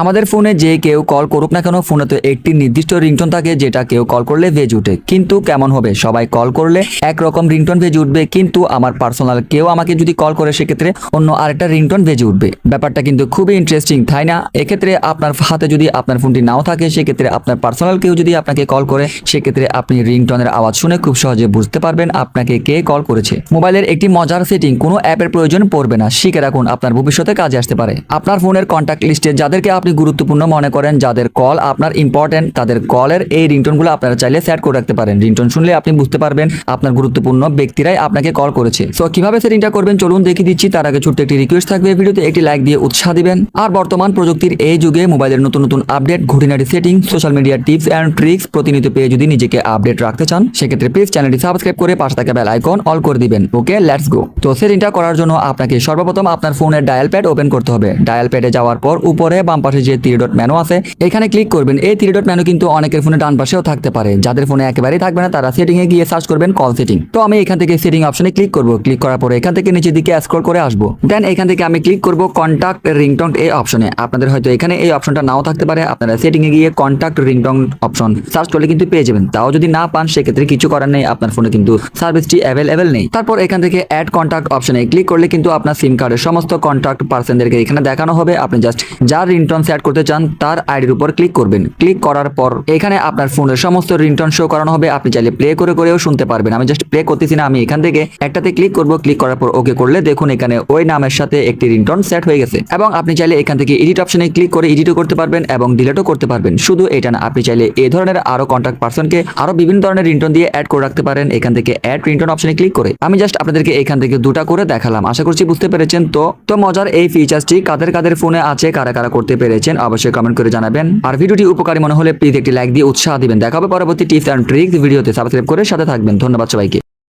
আমাদের ফোনে যে কেউ কল করুক না কেন, ফোনে তো একটি নির্দিষ্ট রিংটোন থাকে যেটা কেউ কল করলে ভেজে উঠে। কিন্তু কেমন হবে? সবাই কল করলে একরকম রিংটোন ভেজে উঠবে, কিন্তু আমার পার্সোনাল কেউ আমাকে যদি কল করে, সেক্ষেত্রে অন্য আরেকটা রিংটোন ভেজে উঠবে। ব্যাপারটা কিন্তু খুবই ইন্টারেস্টিং তাই না? এক্ষেত্রে আপনার হাতে যদি আপনার ফোনটি নাও থাকে, সেক্ষেত্রে আপনার পার্সোনাল কেউ যদি আপনাকে কল করে, সেক্ষেত্রে আপনি রিংটনের আওয়াজ শুনে খুব সহজে বুঝতে পারবেন আপনাকে কে কল করেছে। মোবাইলের একটি মজার সেটিং কোনো অ্যাপের প্রয়োজন পড়বে না। শিখে রাখুন, আপনার ভবিষ্যতে কাজে আসতে পারে। আপনার ফোনের কন্ট্যাক্ট লিস্টে যাদেরকে আপনি গুরুত্বপূর্ণ মনে করেন যাদের কল আপনার ইম্পর্টেন্ট তাদের কলের এই রিংটোনগুলো আপনারা চাইলে সেট করে রাখতে পারেন। রিংটোন শুনলে আপনি বুঝতে পারবেন আপনার গুরুত্বপূর্ণ ব্যক্তিরাই আপনাকে কল করেছে। সো কীভাবে সেটিংটা করবেন? চলুন দেখিয়ে দিচ্ছি। তার আগে ছোট্ট একটি রিকোয়েস্ট থাকবে ভিডিওতে একটি লাইক দিয়ে উৎসাহ দিবেন। আর বর্তমান প্রযুক্তির এই যুগে মোবাইলের নতুন নতুন আপডেট ঘুরিনারি সেটিং সোশ্যাল মিডিয়ার টিপস অ্যান্ড ট্রিক্স প্রতিনিয়ত পেয়ে যদি নিজেকে আপডেট রাখতে চান, সেক্ষেত্রে প্লিজ চ্যানেলটি সাবস্ক্রাইব করে পাশে থাকা বেল আইকন অল করে দিবেন। ওকে লেটস গো তো সেটিংটা করার জন্য আপনাকে সর্বপ্রথম আপনার ফোনের ডায়াল প্যাড ওপেন করতে হবে। ডায়াল প্যাডে যাওয়ার পর উপরে বাম পাশে যে থ্রি ডট মেনু আছে, এখানে ক্লিক করবেন। এই থ্রি ডট কিন্তু অনেকের ফোনে ডান পাশেও থাকতে পারে। যাদের ফোনে একেবারেই থাকবে না, তারা সেটিং এ গিয়ে সার্চ করবেন কল সেটিং তো আমি এখান থেকে সেটিং অপশনে ক্লিক করব। ক্লিক করার পরে এখান থেকে নিচের দিকে স্ক্রল করে আসব। দেন এখান থেকে আমি ক্লিক করব কন্টাক্ট রিংটং এই অপশনে আপনাদের হয়তো এখানে এই অপশনটা নাও থাকতে পারে। আপনারা সেটিং এ গিয়ে কন্টাক্ট রিংটং অপশন সার্চ করলে কিন্তু পেয়ে যাবেন। তাও যদি না পান, সেক্ষেত্রে কিছু করার নেই। আপনার ফোনে কিন্তু সার্ভিসটি অ্যাভেলেবেল নেই। তারপর এখান থেকে অ্যাড কন্টাক্ট অপশনে ক্লিক করলে কিন্তু আপনার সিম কার্ডের সমস্ত কন্টাক্ট পার্সনদেরকে এখানে দেখানো হবে। আপনি জাস্ট যার রিংটন সেট করতে চান, তার আইডির উপর ক্লিক করবেন। ক্লিক করার পর এখানে আপনার ফোনের সমস্ত রিংটন শো করানো হবে। আপনি চাইলে প্লে করে করেও শুনতে পারবেন। আমি জাস্ট প্লে করতেছি না, আমি এখান থেকে একটাতে ক্লিক করব। ক্লিক করার পর ওকে করলে দেখুন এখানে ওই নামের সাথে একটি রিংটন সেট হয়ে গেছে। এবং আপনি চাইলে এখান থেকে এডিট অপশনে ক্লিক করে এডিটও করতে পারবেন এবং ডিলেটও করতে পারবেন। শুধু এটা না, আপনি চাইলে এই ধরনের আরও কন্ট্যাক্ট পার্সনকে আরও বিভিন্ন ধরনের রিংটন দিয়ে অ্যাড করে রাখতে পারেন। এখান থেকে অ্যাড রিংটন অপশনে ক্লিক করে আমি জাস্ট আপনাদেরকে এখান থেকে দুটা করে দেখালাম। আশা করছি বুঝতে পেরেছেন। তো তো মজার এই ফিচার্সটি কাদের কাদের ফোনে আছে, কারা কারা করতে পেরেছেন, অবশ্যই কমেন্ট করে জানাবেন। আর ভিডিওটি উপকারী মনে হলে প্লিজ একটি লাইক দিয়ে উৎসাহ দিবেন। দেখা হবে পরবর্তী টিপস অ্যান্ড ট্রিক্স ভিডিওতে। সাবস্ক্রাইব করে সাথে থাকবেন। ধন্যবাদ সবাইকে।